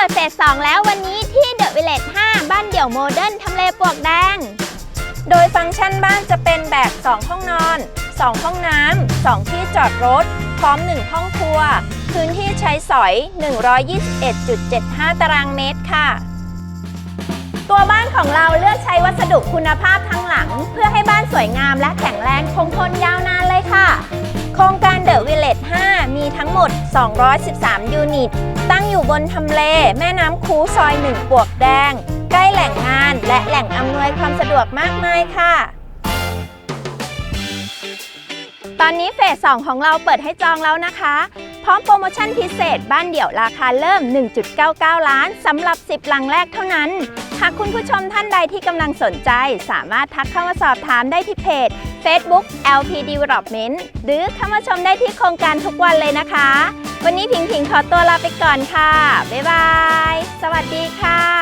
ส2แล้ววันนี้ที่เดอะวิลเลจ5บ้านเดี่ยวโมเดิร์นทำเลปลวกแดง โดยฟังก์ชันบ้านจะเป็นแบบ 2 ห้องนอน 2 ห้องน้ำ 2 ที่จอดรถ พร้อม 1 ห้องครัว พื้นที่ใช้สอย 121.75 ตารางเมตรค่ะ ตัวบ้านของเราเลือกใช้วัสดุคุณภาพทั้งหลัง เพื่อให้บ้านสวยงามและแข็งแรงคงทนยาวนานเลยค่ะ โครงการเดอะวิลเลจ5มีทั้งหมด 213 ยูนิต ตั้งอยู่บนทำเล แม่น้ำคูซอย1ปวกแดง ใกล้แหล่งงานและแหล่งอำนวยความสะดวกมากมายค่ะ ตอนนี้เฟส 2 ของเราเปิดให้จองแล้วนะคะ พร้อมโปรโมชั่นพิเศษบ้านเดี่ยวราคาเริ่ม 1.99 ล้านสำหรับ 10 หลังแรกเท่านั้น หากคุณผู้ชมท่านใดที่กำลังสนใจ สามารถทักเข้ามาสอบถามได้ที่เพจ Facebook LP Development หรือเข้ามาชมได้ที่โครงการทุกวันเลยนะคะ วันนี้พิงพิงขอตัวลาไปก่อนค่ะ บ๊ายบาย สวัสดีค่ะ